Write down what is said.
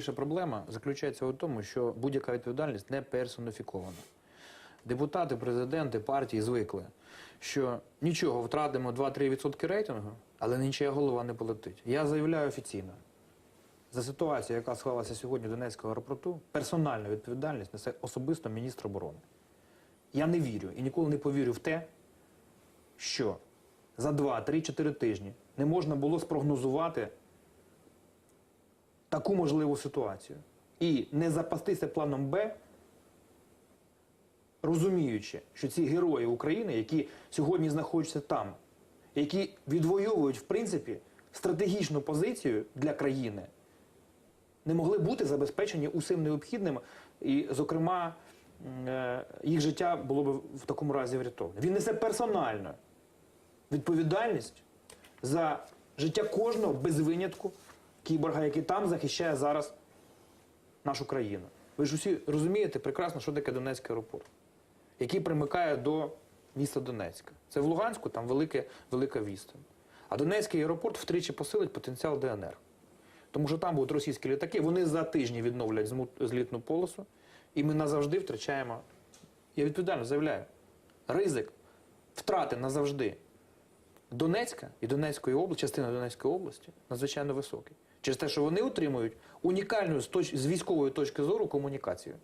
найбільша проблема заключається у тому, що будь-яка відповідальність не персоніфікована. Депутати, президенти, партії звикли, що нічого, втратимо 2-3% рейтингу, але нічия голова не полетить. Я заявляю офіційно. За ситуацію, яка склалася сьогодні в Донецького аеропорту, персональну відповідальність несе особисто міністр оборони. Я не вірю і ніколи не повірю в те, що за 2, 3, 4 тижні не можна було спрогнозувати таку можливу ситуацію. І не запастися планом Б, розуміючи, що ці герої України, які сьогодні знаходяться там, які відвоюють, в принципі, стратегічну позицію для країни, не могли бути забезпечені усім необхідним, і, зокрема, е, їх життя було б в такому разі врятоване. Він несе персонально відповідальність за життя кожного без винятку кіборга, який там захищає зараз нашу країну. Ви ж усі розумієте прекрасно, що таке Донецький аеропорт, який примикає до міста Донецька. Це в Луганську, там велике, велика відстань. А Донецький аеропорт втричі посилить потенціал ДНР. Тому що там будуть російські літаки, вони за тижні відновлять злітну полосу, і ми назавжди втрачаємо. Я відповідально заявляю, ризик втрати назавжди Донецька і Донецької області, частина Донецької області надзвичайно високий. Через те, що вони отримують унікальну з, з військової точки зору комунікацію.